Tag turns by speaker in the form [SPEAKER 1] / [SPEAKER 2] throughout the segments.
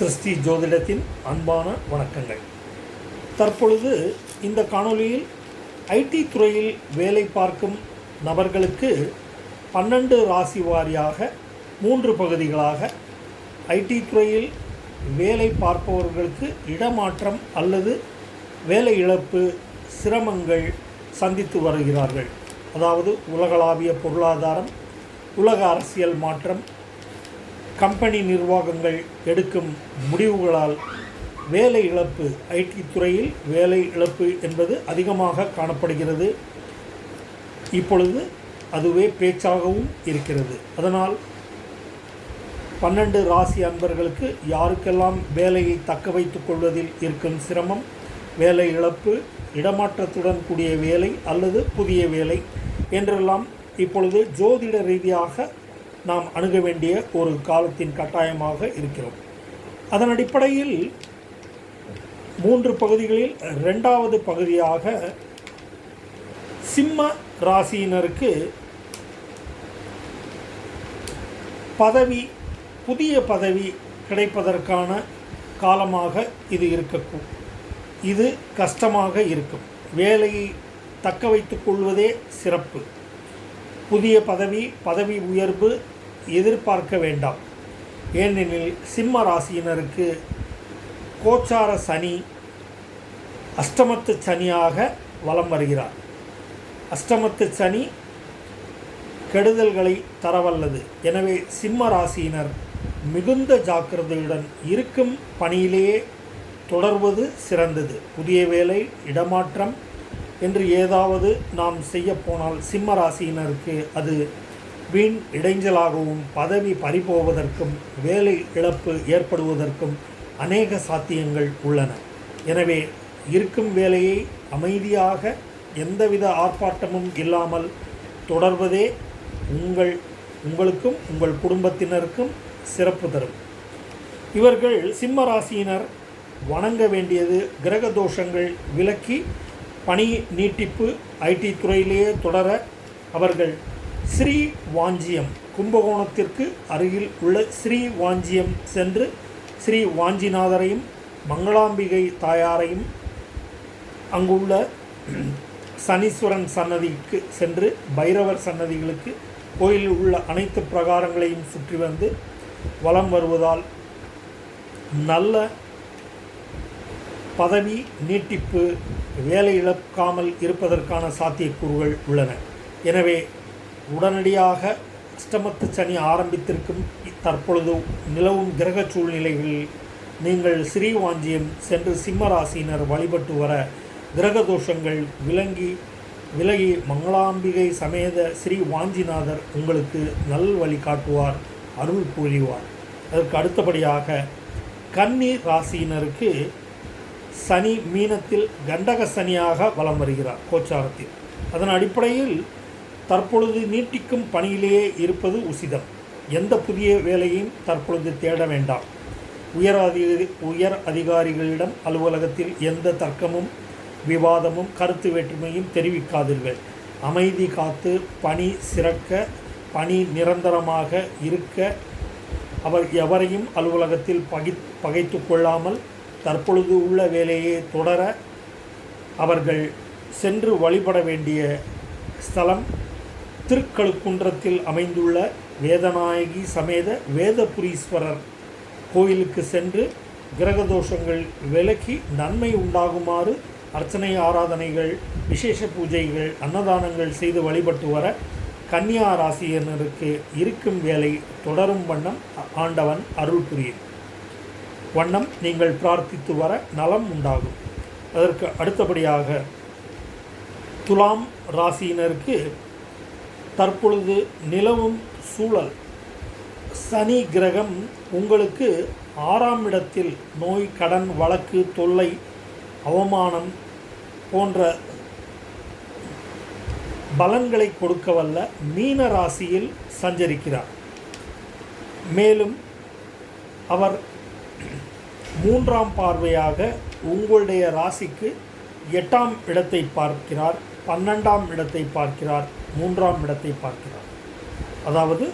[SPEAKER 1] சிருஷ்டி ஜோதிடத்தின் அன்பான வணக்கங்கள். தற்பொழுது இந்த காணொளியில் ஐடி துறையில் வேலை பார்க்கும் நபர்களுக்கு பன்னெண்டு ராசி வாரியாக மூன்று பகுதிகளாக ஐடி துறையில் வேலை பார்ப்பவர்களுக்கு இடமாற்றம் அல்லது வேலை இழப்பு சிரமங்கள் சந்தித்து வருகிறார்கள். அதாவது உலகளாவிய பொருளாதாரம் உலக அரசியல் மாற்றம் கம்பெனி நிர்வாகங்கள் எடுக்கும் முடிவுகளால் வேலை இழப்பு ஐடி துறையில் வேலை இழப்பு என்பது அதிகமாக காணப்படுகிறது. இப்பொழுது அதுவே பேச்சாகவும் இருக்கிறது. அதனால் பன்னெண்டு ராசி அன்பர்களுக்கு யாருக்கெல்லாம் வேலையை தக்க வைத்துக் கொள்வதில் இருக்கும் சிரமம்? வேலை இழப்பு இடமாற்றத்துடன் கூடிய வேலை அல்லது புதிய வேலை என்றெல்லாம் இப்பொழுது ஜோதிட ரீதியாக நாம் அணுக வேண்டிய ஒரு காலத்தின் கட்டாயமாக இருக்கிறோம். அதன் அடிப்படையில் மூன்று பகுதிகளில் ரெண்டாவது பகுதியாக சிம்ம ராசியினருக்கு பதவி புதிய பதவி கிடைப்பதற்கான காலமாக இது இருக்கக்கும் இது கஷ்டமாக இருக்கும். வேலையை தக்க வைத்துக் கொள்வதே சிறப்பு. புதிய பதவி பதவி உயர்வு எதிர்பார்க்க வேண்டாம். ஏனெனில் சிம்ம ராசியினருக்கு கோச்சார சனி அஷ்டமத்து சனியாக வலம் வருகிறார். அஷ்டமத்து சனி கெடுதல்களை தரவல்லது. எனவே சிம்ம ராசியினர் மிகுந்த ஜாக்கிரதையுடன் இருக்கும் பணியிலேயே தொடர்வது சிறந்தது. புதிய வேலை இடமாற்றம் என்று ஏதாவது நாம் செய்ய போனால் சிம்ம ராசியினருக்கு அது வீண் இடைஞ்சலாகவும் பதவி பறிபோவதற்கும் வேலை இழப்பு ஏற்படுவதற்கும் அநேக சாத்தியங்கள் உள்ளன. எனவே இருக்கும் வேலையை அமைதியாக எந்தவித ஆர்ப்பாட்டமும் இல்லாமல் தொடர்வதே உங்கள் உங்களுக்கும் உங்கள் குடும்பத்தினருக்கும் சிறப்பு தரும். இவர்கள் சிம்ம ராசியினர் வணங்க வேண்டியது கிரக தோஷங்கள் விலக்கி பணி நீட்டிப்பு ஐடி துறையிலேயே தொடர அவர்கள் ஸ்ரீ வாஞ்சியம் கும்பகோணத்திற்கு அருகில் உள்ள ஸ்ரீ வாஞ்சியம் சென்று ஸ்ரீ வாஞ்சிநாதரையும் மங்களாம்பிகை தாயாரையும் அங்குள்ள சனீஸ்வரன் சன்னதிக்கு சென்று பைரவர் சன்னதிகளுக்கு கோயிலில் உள்ள அனைத்து பிரகாரங்களையும் சுற்றி வந்து வலம் வருவதால் நல்ல பதவி நீட்டிப்பு வேலை இழக்காமல் இருப்பதற்கான சாத்தியக்கூறுகள் உள்ளன. எனவே உடனடியாக அஷ்டமத்து சனி ஆரம்பித்திருக்கும் தற்பொழுது நிலவும் கிரக சூழ்நிலைகளில் நீங்கள் ஸ்ரீவாஞ்சியம் சென்று சிம்மராசியினர் வழிபட்டு வர கிரக தோஷங்கள் விளங்கி விலகி மங்களாம்பிகை சமேத ஸ்ரீ வாஞ்சிநாதர் உங்களுக்கு நல் வழி காட்டுவார் அருள் புரிவார். அதற்கு அடுத்தபடியாக கன்னி ராசியினருக்கு சனி மீனத்தில் கண்டக சனியாக வலம் வருகிறார் கோச்சாரத்தில். அதன் அடிப்படையில் தற்பொழுது நீட்டிக்கும் பணியிலேயே இருப்பது உசிதம். எந்த புதிய வேலையும் தற்பொழுது தேட வேண்டாம். உயர் அதிகாரி உயர் அதிகாரிகளிடம் அலுவலகத்தில் எந்த தர்க்கமும் விவாதமும் கருத்து வேற்றுமையும் தெரிவிக்காதீர்கள் அமைதி காத்து பணி சிறக்க பணி நிரந்தரமாக இருக்க அவர் எவரையும் அலுவலகத்தில் பகி பகைத்து கொள்ளாமல் தற்பொழுது உள்ள வேலையை தொடர அவர்கள் சென்று வழிபட வேண்டிய ஸ்தலம் திருக்கழுக்குன்றத்தில் அமைந்துள்ள வேதநாயகி சமேத வேதபுரீஸ்வரர் கோயிலுக்கு சென்று கிரகதோஷங்கள் விலக்கி நன்மை உண்டாகுமாறு அர்ச்சனை ஆராதனைகள் விசேஷ பூஜைகள் அன்னதானங்கள் செய்து வழிபட்டு வர கன்னியா ராசியினருக்கு இருக்கும் வேலை தொடரும் வண்ணம் ஆண்டவன் அருள் புரியும். வண்ணம் நீங்கள் பிரார்த்தித்து வர நலம் உண்டாகும். அதற்கு அடுத்தபடியாக துலாம் ராசியினருக்கு தற்பொழுது நிலவும் சூழல். சனி கிரகம் உங்களுக்கு ஆறாம் இடத்தில் நோய் கடன் வழக்கு தொல்லை அவமானம் போன்ற பலன்களை கொடுக்கவல்ல மீன ராசியில் சஞ்சரிக்கிறார். மேலும் அவர் மூன்றாம் பார்வையாக உங்களுடைய ராசிக்கு எட்டாம் இடத்தை பார்க்கிறார் பன்னெண்டாம் இடத்தை பார்க்கிறார் மூன்றாம் இடத்தை பார்க்கிறார். அதாவது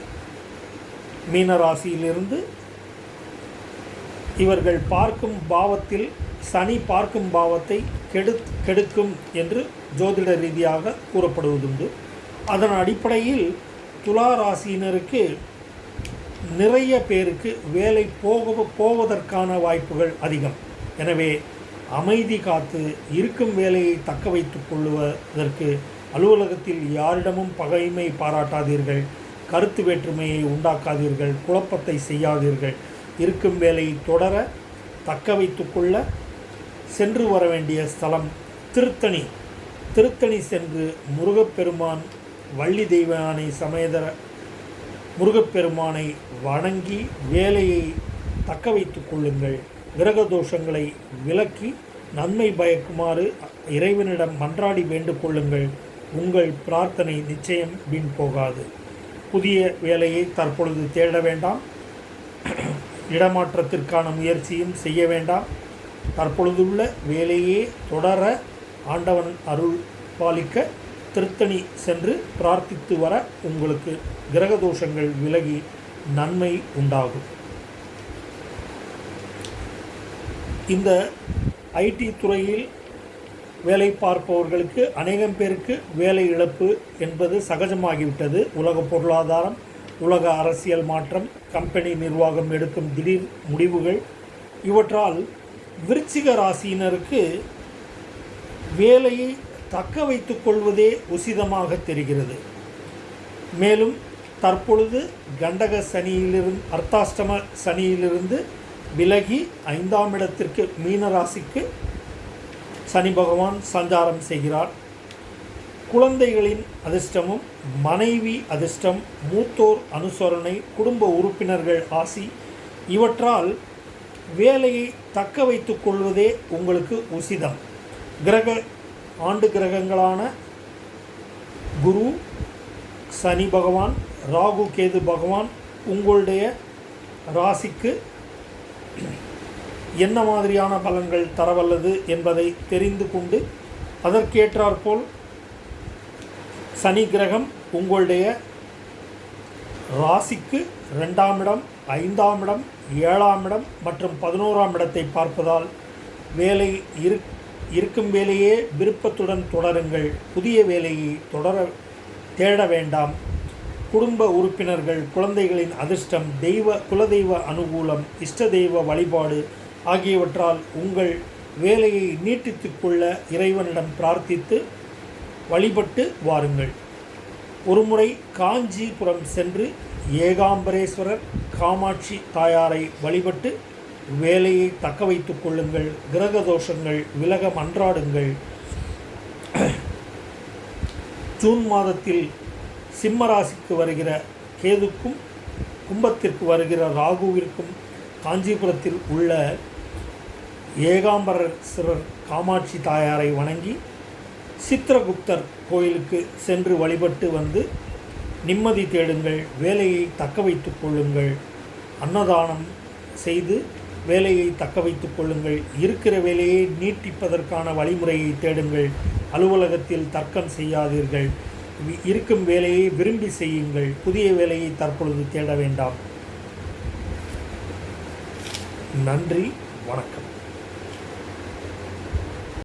[SPEAKER 1] மீன ராசியிலிருந்து இவர்கள் பார்க்கும் பாவத்தில் சனி பார்க்கும் பாவத்தை கெடு கெடுக்கும் என்று ஜோதிட ரீதியாக கூறப்படுவதுண்டு. அதன் அடிப்படையில் துலா ராசியினருக்கு நிறைய பேருக்கு வேலை போக போவதற்கான வாய்ப்புகள் அதிகம். எனவே அமைதி காத்து இருக்கும் வேலையை தக்க வைத்துக் கொள்வதற்கு அலுவலகத்தில் யாரிடமும் பகைமை பாராட்டாதீர்கள் கருத்து வேற்றுமையை உண்டாக்காதீர்கள் குழப்பத்தை செய்யாதீர்கள். இருக்கும் வேலையை தொடர தக்க வைத்துக்கொள்ள சென்று வர வேண்டிய ஸ்தலம் திருத்தணி. திருத்தணி சென்று முருகப்பெருமான் வள்ளி தெய்வானை சமேதர முருகப்பெருமானை வணங்கி வேலையை தக்க வைத்து கொள்ளுங்கள். கிரக தோஷங்களை விலக்கி நன்மை பயக்குமாறு இறைவனிடம் மன்றாடி வேண்டுகொள்ளுங்கள் உங்கள் பிரார்த்தனை நிச்சயம் வீண் போகாது. புதிய வேலையை தற்பொழுது தேட வேண்டாம். இடமாற்றத்திற்கான முயற்சியும் செய்ய வேண்டாம். தற்பொழுதுள்ள வேலையே தொடர ஆண்டவன் அருள் பாலிக்க திருத்தணி சென்று பிரார்த்தித்து வர உங்களுக்கு கிரக தோஷங்கள் விலகி நன்மை உண்டாகும். இந்த ஐடி துறையில் வேலை பார்ப்பவர்களுக்கு அநேகம் பேருக்கு வேலை இழப்பு என்பது சகஜமாகிவிட்டது. உலக பொருளாதாரம் உலக அரசியல் மாற்றம் கம்பெனி நிர்வாகம் எடுக்கும் திடீர் முடிவுகள் இவற்றால் விருச்சிக ராசியினருக்கு வேலையை தக்க வைத்துக் கொள்வதே உசிதமாக தெரிகிறது. மேலும் தற்பொழுது கண்டக சனியிலிருந்து அர்த்தாஷ்டம சனியிலிருந்து விலகி ஐந்தாம் இடத்திற்கு மீனராசிக்கு சனி பகவான் சஞ்சாரம் செய்கிறார். குழந்தைகளின் அதிர்ஷ்டமும் மனைவி அதிர்ஷ்டம் மூத்தோர் அனுசரணை குடும்ப உறுப்பினர்கள் ஆசி இவற்றால் வேலையை தக்க வைத்துக் கொள்வதே உங்களுக்கு உசிதம். கிரக ஆண்டு கிரகங்களான குரு சனி பகவான் ராகு கேது பகவான் உங்களுடைய ராசிக்கு என்ன மாதிரியான பலன்கள் தரவல்லது என்பதை தெரிந்து கொண்டு அதற்கேற்றாற்போல் சனி கிரகம் உங்களுடைய ராசிக்கு ரெண்டாம் இடம் ஐந்தாம் இடம் ஏழாம் இடம் மற்றும் பதினோராம் இடத்தை பார்ப்பதால் வேலை இரு இருக்கும் வேலையே விருப்பத்துடன் தொடருங்கள். புதிய வேலையை தொடர தேட வேண்டாம். குடும்ப உறுப்பினர்கள் குழந்தைகளின் அதிர்ஷ்டம் தெய்வ குலதெய்வ அனுகூலம் இஷ்ட தெய்வ வழிபாடு ஆகியவற்றால் உங்கள் வேலையை நீட்டித்துக் கொள்ள இறைவனிடம் பிரார்த்தித்து வழிபட்டு வாருங்கள். ஒருமுறை காஞ்சிபுரம் சென்று ஏகாம்பரேஸ்வரர் காமாட்சி தாயாரை வழிபட்டு வேலையை தக்க வைத்துக் கொள்ளுங்கள் கிரக தோஷங்கள் விலக மன்றாடுங்கள். ஜூன் மாதத்தில் சிம்மராசிக்கு வருகிற கேதுக்கும் கும்பத்திற்கு வருகிற ராகுவிற்கும் காஞ்சிபுரத்தில் உள்ள ஏகாம்பரேஸ்வரர் காமாட்சி தாயாரை வணங்கி சித்திரகுப்தர் கோயிலுக்கு சென்று வழிபட்டு வந்து நிம்மதி தேடுங்கள் வேலையை தக்க வைத்துக் கொள்ளுங்கள். அன்னதானம் செய்து வேலையை தக்க வைத்துக் கொள்ளுங்கள். இருக்கிற வேலையை நீட்டிப்பதற்கான வழிமுறையை தேடுங்கள். அலுவலகத்தில் தர்க்கம் செய்யாதீர்கள். இருக்கும் வேலையை விரும்பி செய்யுங்கள். புதிய வேலையை தற்பொழுது தேட வேண்டாம். நன்றி. வணக்கம்.